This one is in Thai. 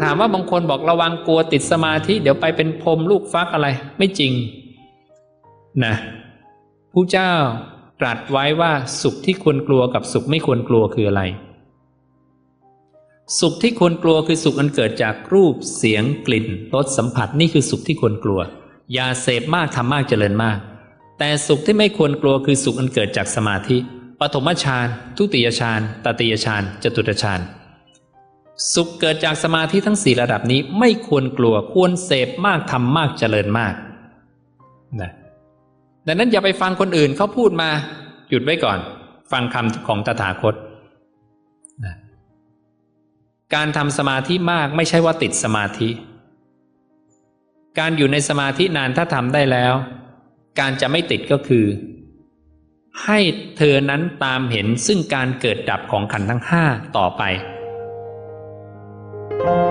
ถามว่าบางคนบอกระวังกลัวติดสมาธิ เดี๋ยวไปเป็นพรมลูกฟักอะไร ไม่จริงนะผู้เจ้าตรัสไว้ว่าสุขที่ควรกลัวกับสุขไม่ควรกลัวคืออะไร สุขที่ควรกลัวคือสุขอันเกิดจากรูปเสียงกลิ่นรสสัมผัสนี่คือสุขที่ควรกลัว อย่าเสพมากทำมากเจริญมาก แต่สุขที่ไม่ควรกลัวคือสุขอันเกิดจากสมาธิปฐมฌานทุติยฌานตติยฌานจตุตฌาน สุขเกิดจากสมาธิทั้งสี่ระดับนี้ไม่ควรกลัวควรเสพมากทำมากเจริญมากนะดังนั้นอย่าไปฟังคนอื่นเขาพูดมา หยุดไว้ก่อน ฟังคำของตถาคตนะการทำสมาธิมากไม่ใช่ว่าติดสมาธิ การอยู่ในสมาธินานถ้าทำได้แล้ว การจะไม่ติดก็คือ ให้เธอนั้นตามเห็นซึ่งการเกิดดับของขันธ์ทั้งห้าต่อไป thank you